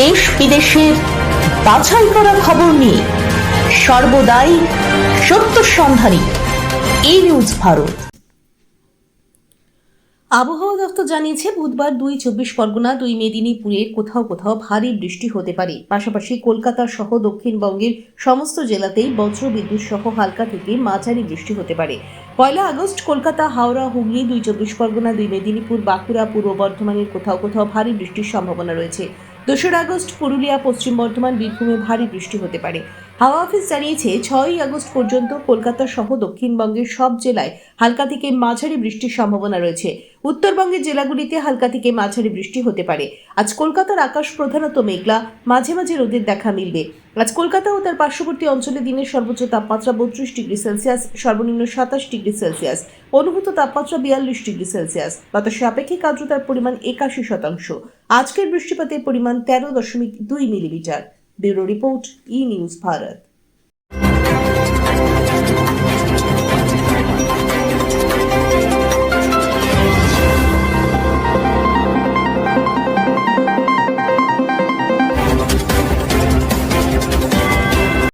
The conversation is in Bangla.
দেশ বিদেশের বাছাই করা খবর নিয়ে সর্বদাই সত্য সন্ধানী। এই নিউজ ভারত। আবহাওয়া দপ্তর জানিয়েছে, বুধবার দুই চব্বিশ পরগনা, দুই মেদিনীপুরে কোথাও কোথাও ভারী বৃষ্টি হতে পারে। পাশাপাশি কলকাতা সহ দক্ষিণবঙ্গের সমস্ত জেলাতেই বজ্রবিদ্যুৎ সহ হালকা থেকে মাঝারি বৃষ্টি হতে পারে। পয়লা আগস্ট, কলকাতা, হাওড়া, হুগলি, দুই চব্বিশ পরগনা, দুই মেদিনীপুর, বাঁকুড়া, পূর্ব বর্ধমানের কোথাও কোথাও ভারী বৃষ্টির সম্ভাবনা রয়েছে। দোসরা আগস্ট পুরুলিয়া পশ্চিম বর্ধমান বীরভূমে ভারী বৃষ্টি হতে পারে। হাওয়া অফিস জানিয়েছে, ছয়ই আগস্ট পর্যন্ত কলকাতা সহ দক্ষিণবঙ্গের সব জেলায় হালকা থেকে মাঝারি বৃষ্টির সম্ভাবনা রয়েছে। উত্তরবঙ্গের জেলাগুলিতে হালকা থেকে মাঝারি বৃষ্টি হতে পারে। আজ কলকাতার আকাশ প্রধানত মেঘলা, মাঝে মাঝে রোদের দেখা মিলবে। আজ কলকাতা ও তার পার্শ্ববর্তী অঞ্চলে দিনের সর্বোচ্চ তাপমাত্রা বত্রিশ ডিগ্রি সেলসিয়াস, সর্বনিম্ন সাতাশ ডিগ্রি সেলসিয়াস। অনুভূত তাপমাত্রা বিয়াল্লিশ ডিগ্রি সেলসিয়াস। বাতাসে আপেক্ষিক আর্দ্রতার পরিমাণ একাশি শতাংশ। আজকের বৃষ্টিপাতের পরিমাণ তেরো দশমিক দুই millimetre. Bureau report E news Bharat